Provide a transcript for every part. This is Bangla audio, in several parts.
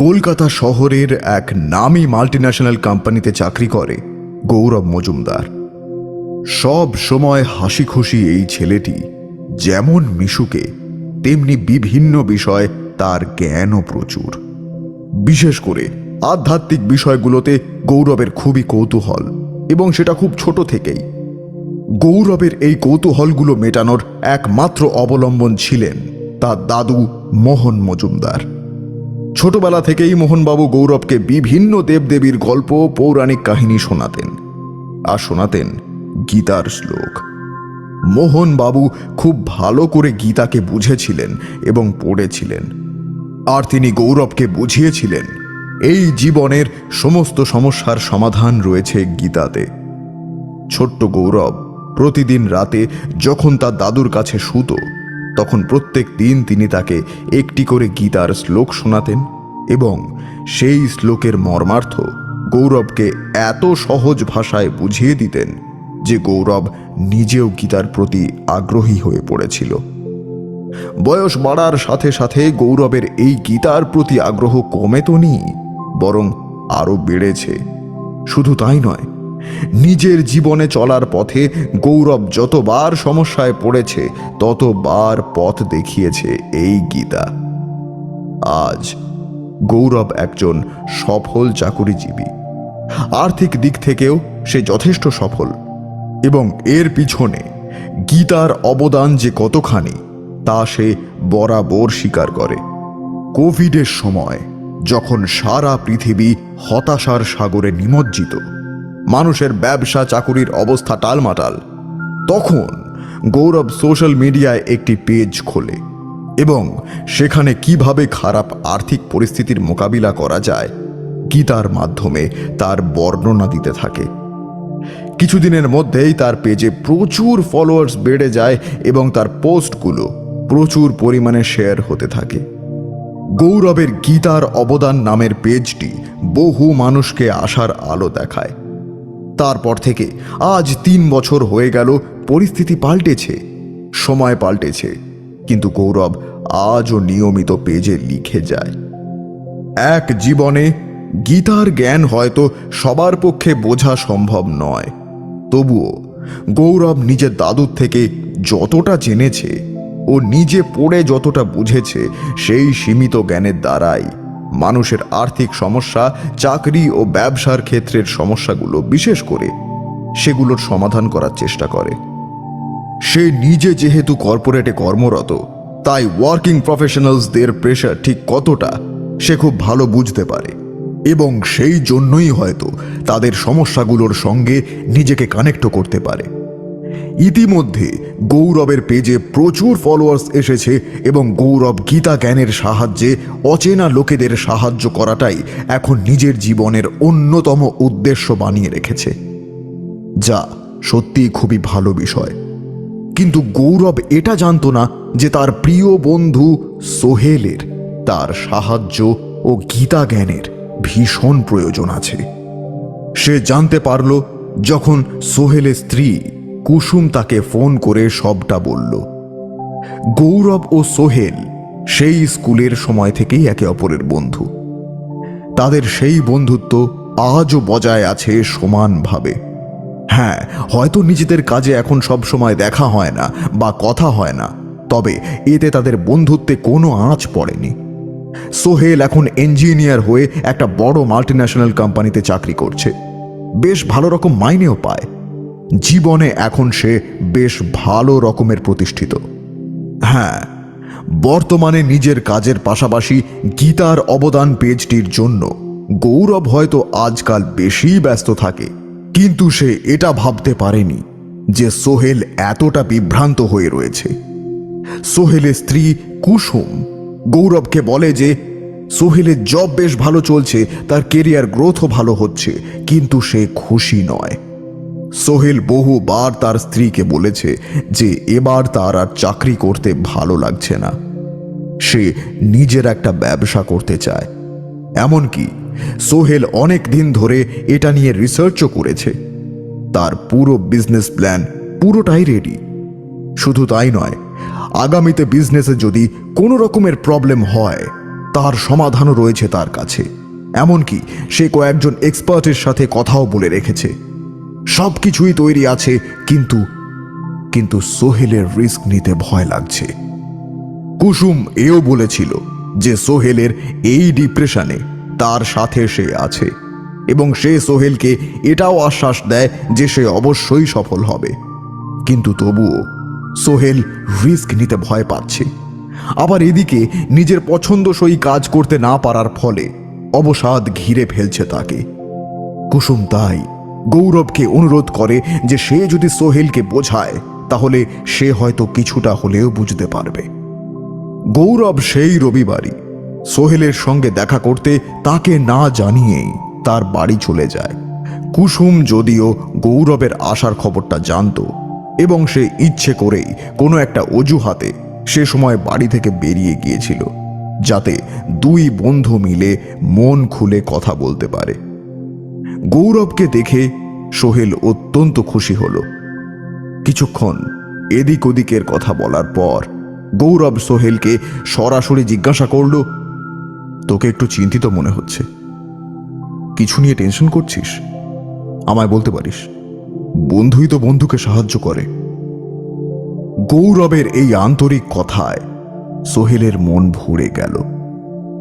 কলকাতা শহরের এক নামী মাল্টিন্যাশনাল কোম্পানিতে চাকরি করে গৌরব মজুমদার। সব সময় হাসি খুশি এই ছেলেটি যেমন মিশুকে, তেমনি বিভিন্ন বিষয় তার জ্ঞানও প্রচুর। বিশেষ করে আধ্যাত্মিক বিষয়গুলোতে গৌরবের খুবই কৌতূহল এবং সেটা খুব ছোট থেকেই। গৌরবের এই কৌতূহলগুলো মেটানোর একমাত্র অবলম্বন ছিলেন তার দাদু মোহন মজুমদার। ছোটবেলা থেকেই মোহনবাবু গৌরবকে বিভিন্ন দেবদেবীর গল্প, পৌরাণিক কাহিনী শোনাতেন। আর শোনাতেন গীতার শ্লোক। মোহনবাবু খুব ভালো করে গীতাকে বুঝেছিলেন এবং পড়েছিলেন। আর তিনি গৌরবকে বুঝিয়েছিলেন, এই জীবনের সমস্ত সমস্যার সমাধান রয়েছে গীতাতে। ছোট্ট গৌরব প্রতিদিন রাতে যখন তার দাদুর কাছে শুতো তখন প্রত্যেক দিন তিনি তাকে একটি করে গীতার শ্লোক শোনাতেন এবং সেই শ্লোকের মর্মার্থ গৌরবকে এত সহজ ভাষায় বুঝিয়ে দিতেন যে গৌরব নিজেও গীতার প্রতি আগ্রহী হয়ে পড়েছিল। বয়স বাড়ার সাথে সাথে গৌরবের এই গীতার প্রতি আগ্রহ কমে তো নি, বরং আরও বেড়েছে। শুধু তাই নয় নিজের জীবনে চলার পথে গৌরব যতবার সমস্যায় পড়েছে, ততবার পথ দেখিয়েছে এই গীতা। আজ গৌরব একজন সফল চাকুরিজীবী। আর্থিক দিক থেকেও সে যথেষ্ট সফল এবং এর পিছনে গীতার অবদান যে কতখানি, তা সে বরাবর স্বীকার করে। কোভিডের সময় যখন সারা পৃথিবী হতাশার সাগরে নিমজ্জিত মানুষের ব্যবসা চাকুরির অবস্থা টালমাটাল। তখন গৌরব সোশ্যাল মিডিয়ায় একটি পেজ খোলে এবং সেখানে কীভাবে খারাপ আর্থিক পরিস্থিতির মোকাবিলা করা যায়, গীতার মাধ্যমে তার বর্ণনা দিতে থাকে। কিছুদিনের মধ্যেই তার পেজে প্রচুর ফলোয়ার্স বেড়ে যায় এবং তার পোস্টগুলো প্রচুর পরিমাণে শেয়ার হতে থাকে। গৌরবের গীতার অবদান নামের পেজটি বহু মানুষকে আশার আলো দেখায়। তারপর থেকে আজ তিন বছর হয়ে গেল পরিস্থিতি পাল্টেছে, সময় পাল্টেছে, কিন্তু গৌরব আজও নিয়মিত পেজে লিখে যায়। এক জীবনে গীতার জ্ঞান হয়তো সবার পক্ষে বোঝা সম্ভব নয়, তবুও গৌরব নিজের দাদুর থেকে যতটা জেনেছে ও নিজে পড়ে যতটা বুঝেছে সেই সীমিত জ্ঞানের দ্বারাই মানুষের আর্থিক সমস্যা, চাকরি ও ব্যবসার ক্ষেত্রের সমস্যাগুলো বিশেষ করে সেগুলোর সমাধান করার চেষ্টা করে। সে নিজে যেহেতু কর্পোরেটে কর্মরত, তাই ওয়ার্কিং প্রফেশনালসদের প্রেশার ঠিক কতটা, সে খুব ভালো বুঝতে পারে। এবং সেই জন্যই হয়তো তাদের সমস্যাগুলোর সঙ্গে নিজেকে কানেক্টও করতে পারে। ইতিমধ্যে গৌরবের পেজে প্রচুর ফলোয়ার্স এসেছে এবং গৌরব গীতা জ্ঞানের সাহায্যে অচেনা লোকেদের সাহায্য করাটাই এখন নিজের জীবনের অন্যতম উদ্দেশ্য বানিয়ে রেখেছে। যা সত্যিই খুবই ভালো বিষয়। কিন্তু গৌরব এটা জানতো না যে তার প্রিয় বন্ধু সোহেলের, তার সাহায্য ও গীতা জ্ঞানের ভীষণ প্রয়োজন আছে। সে জানতে পারল যখন সোহেলের স্ত্রী কুসুম তাকে ফোন করে সবটা বলল। গৌরব ও সোহেল সেই স্কুলের সময় থেকেই একে অপরের বন্ধু। তাদের সেই বন্ধুত্ব আজও বজায় আছে সমানভাবে। হ্যাঁ হয়তো নিজেদের কাজে এখন সব সময় দেখা হয় না বা কথা হয় না, তবে এতে তাদের বন্ধুত্বে কোনো আঁচ পড়েনি। সোহেল এখন ইঞ্জিনিয়ার হয়ে একটা বড় মাল্টিন্যাশনাল কোম্পানিতে চাকরি করছে। বেশ ভালো রকম মাইনেও পায়। জীবনে এখন সে বেশ ভালো রকমের প্রতিষ্ঠিত। হ্যাঁ বর্তমানে নিজের কাজের পাশাপাশি গীতার অবদান পেজটির জন্য গৌরব হয়তো আজকাল বেশি ব্যস্ত থাকে, কিন্তু সে এটা ভাবতে পারেনি যে সোহেল এতটা বিভ্রান্ত হয়ে রয়েছে। সোহেলের স্ত্রী কুসুম গৌরবকে বলে যে, সোহেলের জব বেশ ভালো চলছে, তার কেরিয়ার গ্রোথও ভালো হচ্ছে, কিন্তু সে খুশি নয়। সোহেল বহুবার তার স্ত্রীকে বলেছে যে এবার তার আর চাকরি করতে ভালো লাগছে না। সে নিজের একটা ব্যবসা করতে চায়। এমনকি সোহেল অনেক দিন ধরে এটা নিয়ে রিসার্চও করেছে। তার পুরো বিজনেস প্ল্যান পুরোটাই রেডি শুধু তাই নয়, আগামীতে বিজনেসে যদি কোনো রকমের প্রবলেম হয়, তার সমাধানও রয়েছে তার কাছে। এমনকি সে কয়েকজন এক্সপার্টের সাথে কথাও বলে রেখেছে। সব কিছুই তৈরি আছে, কিন্তু কিন্তু সোহেলের রিস্ক নিতে ভয় লাগছে। কুসুম এও বলেছিল যে সোহেলের এই ডিপ্রেশনে তার সাথে সে আছে, এবং সে সোহেলকে এটাও আশ্বাস দেয় যে সে অবশ্যই সফল হবে। কিন্তু তবুও সোহেল রিস্ক নিতে ভয় পাচ্ছে। আবার এদিকে নিজের পছন্দসই কাজ করতে না পারার ফলে অবসাদ ঘিরে ফেলছে তাকে। কুসুম তাই গৌরবকে অনুরোধ করে যে সে যদি সোহেলকে বোঝায়, তাহলে সে হয়তো কিছুটা হলেও বুঝতে পারবে। গৌরব সেই রবিবারই সোহেলের সঙ্গে দেখা করতে তাকে না জানিয়েই তার বাড়ি চলে যায়। কুসুম যদিও গৌরবের আসার খবরটা জানতো এবং সে ইচ্ছে করেই কোনো একটা অজুহাতে সে সময় বাড়ি থেকে বেরিয়ে গিয়েছিল, যাতে দুই বন্ধু মিলে মন খুলে কথা বলতে পারে। গৌরবকে দেখে সোহেল অত্যন্ত খুশি হল। কিছুক্ষণ এদিক ওদিকের কথা বলার পর গৌরব সোহেলকে সরাসরি জিজ্ঞাসা করল, তোকে একটু চিন্তিত মনে হচ্ছে। কিছু নিয়ে টেনশন করছিস? আমায় বলতে পারিস? বন্ধুই তো বন্ধুকে সাহায্য করে। গৌরবের এই আন্তরিক কথায় সোহেলের মন ভরে গেল।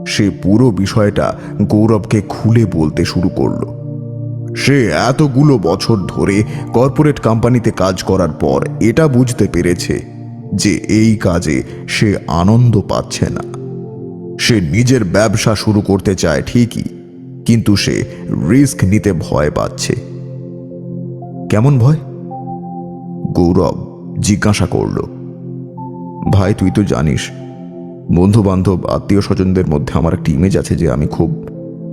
সে পুরো বিষয়টা গৌরবকে খুলে বলতে শুরু করল। সে এতগুলো বছর ধরে কর্পোরেট কোম্পানিতে কাজ করার পর এটা বুঝতে পেরেছে যে এই কাজে সে আনন্দ পাচ্ছে না। সে নিজের ব্যবসা শুরু করতে চায় ঠিকই, কিন্তু সে রিস্ক নিতে ভয় পাচ্ছে। কেমন ভয়? গৌরব জিজ্ঞাসা করল, ভাই, তুই তো জানিস বন্ধু বান্ধব আত্মীয় স্বজনদের মধ্যে আমার একটা ইমেজ আছে যে আমি খুব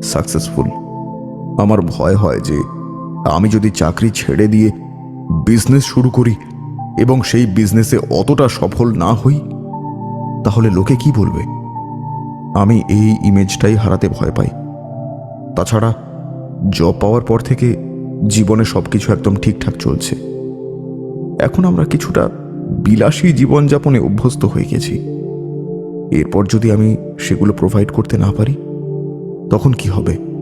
সাকসেসফুল আমার ভয় হয় যে আমি যদি চাকরি ছেড়ে দিয়ে বিজনেস শুরু করি এবং সেই বিজনেসে অতটা সফল না হই, তাহলে লোকে কি বলবে? আমি এই ইমেজটাই হারাতে ভয় পাই। তাছাড়া জব পাওয়ার পর থেকে জীবনে সব কিছু একদম ঠিকঠাক চলছে। এখন আমরা কিছুটা বিলাসী জীবনযাপনে অভ্যস্ত হয়ে গেছি। এরপর যদি আমি সেগুলো প্রোভাইড করতে না পারি, তখন কি হবে?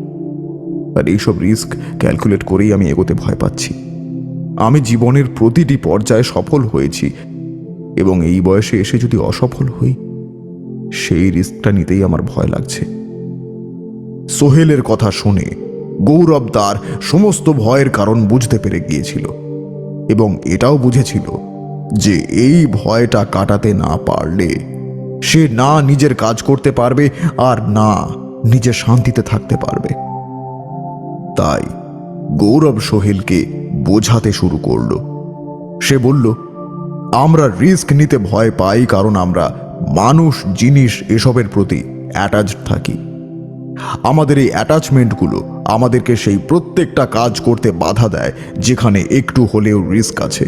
আর এইসব রিস্ক ক্যালকুলেট করেই আমি এগোতে ভয় পাচ্ছি। আমি জীবনের প্রতিটি পর্যায়ে সফল হয়েছি এবং এই বয়সে এসে যদি অসফল হই, সেই রিস্কটা নিতেই আমার ভয় লাগছে। সোহেলের কথা শুনে গৌরব তার সমস্ত ভয়ের কারণ বুঝতে পেরে গিয়েছিল এবং এটাও বুঝেছিল যে এই ভয়টা কাটাতে না পারলে সে না নিজের কাজ করতে পারবে আর না নিজের শান্তিতে থাকতে পারবে। তাই গৌরব সোহেলকে বোঝাতে শুরু করল। সে বলল, আমরা রিস্ক নিতে ভয় পাই কারণ আমরা মানুষ, জিনিস এসবের প্রতি অ্যাটাচড থাকি। আমাদের এই অ্যাটাচমেন্টগুলো আমাদেরকে সেই প্রত্যেকটা কাজ করতে বাধা দেয়, যেখানে একটু হলেও রিস্ক আছে।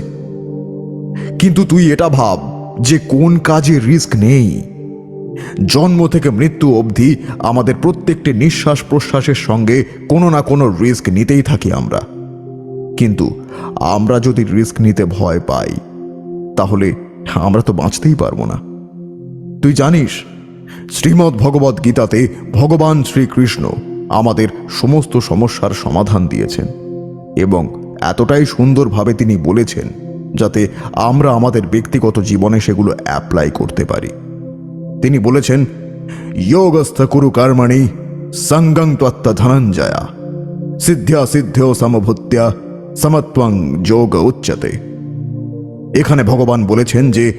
কিন্তু তুই এটা ভাব যে কোন কাজে রিস্ক নেই। জন্ম থেকে মৃত্যু অবধি আমাদের প্রত্যেকটি নিঃশ্বাস প্রশ্বাসের সঙ্গে কোনো না কোনো রিস্ক নিতেই থাকি আমরা। কিন্তু আমরা যদি রিস্ক নিতে ভয় পাই, তাহলে আমরা তো বাঁচতেই পারব না। তুই জানিস, শ্রীমদ্ ভগবত গীতাতে ভগবান শ্রীকৃষ্ণ আমাদের সমস্ত সমস্যার সমাধান দিয়েছেন এবং এতটাই সুন্দরভাবে তিনি বলেছেন যাতে আমরা আমাদের ব্যক্তিগত জীবনে সেগুলো অ্যাপ্লাই করতে পারি। তিনি বলেছেন, যোগস্থ কুরু কর্মণি সঙ্গং ত্বত্ত ধনঞ্জয়া, সিদ্ধ্যা সিদ্ধেও সমভূত্যা সমত্বং যোগ উচ্চতে। এখানে ভগবান বলেছেন যে,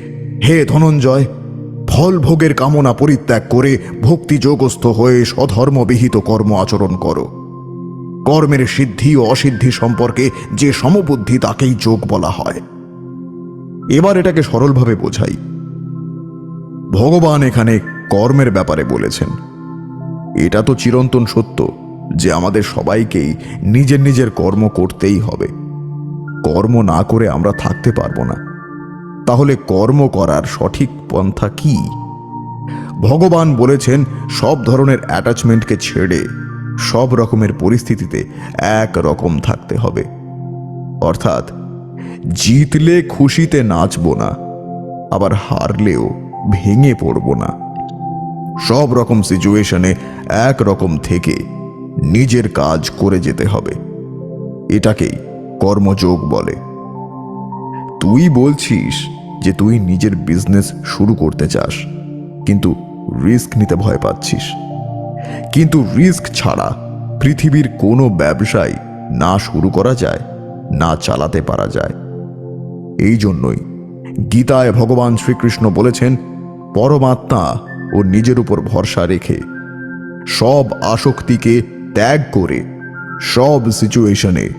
হে ধনঞ্জয়, ফল ভোগের কামনা পরিত্যাগ করে ভক্তি যোগস্থ হয়ে স্বধর্মবিহিত কর্ম আচরণ করো। কর্মের সিদ্ধি ও অসিদ্ধি সম্পর্কে যে সমবুদ্ধি তাকেই যোগ বলা হয়। এবার এটাকে সরলভাবে বোঝাই। ভগবান এখানে কর্মের ব্যাপারে বলেছেন। এটা তো চিরন্তন সত্য যে আমাদের সবাইকেই নিজের নিজের কর্ম করতেই হবে। কর্ম না করে আমরা থাকতে পারব না। তাহলে কর্ম করার সঠিক পন্থা কি? ভগবান বলেছেন, সব ধরনের অ্যাটাচমেন্টকে ছেড়ে সব রকমের পরিস্থিতিতে এক রকম থাকতে হবে। অর্থাৎ, জিতলে খুশিতে নাচবো না, আবার হারলেও ভেঙে পড়ব না। সব রকম সিচুয়েশনে এক রকম থেকে নিজের কাজ করে যেতে হবে। এটাকেই কর্মযোগ বলে। তুই বলছিস যে তুই নিজের বিজনেস শুরু করতে চাস, কিন্তু রিস্ক নিতে ভয় পাচ্ছিস। কিন্তু রিস্ক ছাড়া পৃথিবীর কোনো ব্যবসায় না শুরু করা যায়, না চালাতে পারা যায়। এই জন্যই গীতায় ভগবান শ্রীকৃষ্ণ বলেছেন পরমাত্মা ও নিজের উপর ভরসা রেখে সব আসক্তিকে ত্যাগ করে সব সিচুয়েশনে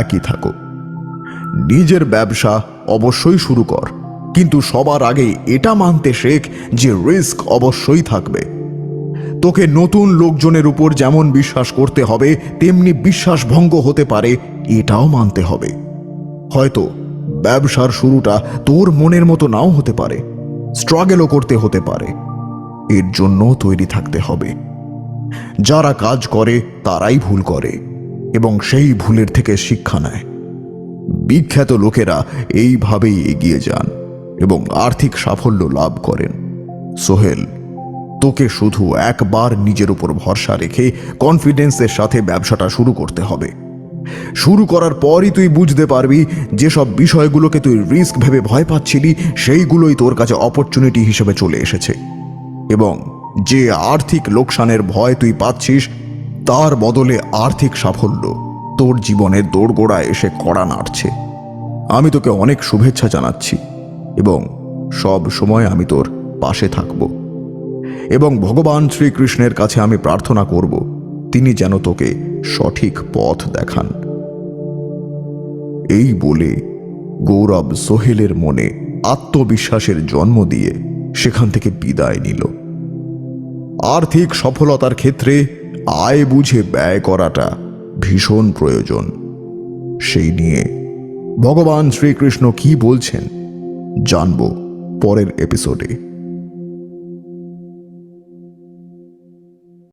একই থাকো। নিজের ব্যবসা অবশ্যই শুরু কর, কিন্তু সবার আগে এটা মানতে শেখ যে রিস্ক অবশ্যই থাকবে। তোকে নতুন লোকজনের উপর যেমন বিশ্বাস করতে হবে, তেমনি বিশ্বাস ভঙ্গ হতে পারে, এটাও মানতে হবে। হয়তো ব্যবসার শুরুটা তোর মনের মতো নাও হতে পারে। স্ট্রাগেলও করতে হতে পারে। এর জন্য তৈরি থাকতে হবে। যারা কাজ করে, তারাই ভুল করে এবং সেই ভুলের থেকে শিক্ষা নেয়। বিখ্যাত লোকেরা এইভাবেই এগিয়ে যান এবং আর্থিক সাফল্য লাভ করেন। সোহেল, তোকে শুধু একবার নিজের উপর ভরসা রেখে কনফিডেন্সের সাথে ব্যবসাটা শুরু করতে হবে। শুরু করার পরই তুই বুঝতে পারবি যেসব বিষয়গুলোকে তুই রিস্ক ভেবে ভয় পাচ্ছিলি, সেইগুলোই তোর কাছে অপরচুনিটি হিসেবে চলে এসেছে। এবং যে আর্থিক লোকসানের ভয় তুই পাচ্ছিস, তার বদলে আর্থিক সাফল্য তোর জীবনের দোরগোড়ায় এসে কড়া নাড়ছে। আমি তোকে অনেক শুভেচ্ছা জানাচ্ছি এবং সব সময় আমি তোর পাশে থাকব। এবং ভগবান শ্রীকৃষ্ণের কাছে আমি প্রার্থনা করব তিনি যেন তোকে সঠিক পথ দেখান। এই বলে গৌরব সোহেলের মনে আত্মবিশ্বাসের জন্ম দিয়ে সেখান থেকে বিদায় নিল। আর্থিক সফলতার ক্ষেত্রে আয় বুঝে ব্যয় করাটা ভীষণ প্রয়োজন। সেই নিয়ে ভগবান শ্রীকৃষ্ণ কি বলছেন জানব পরের এপিসোডে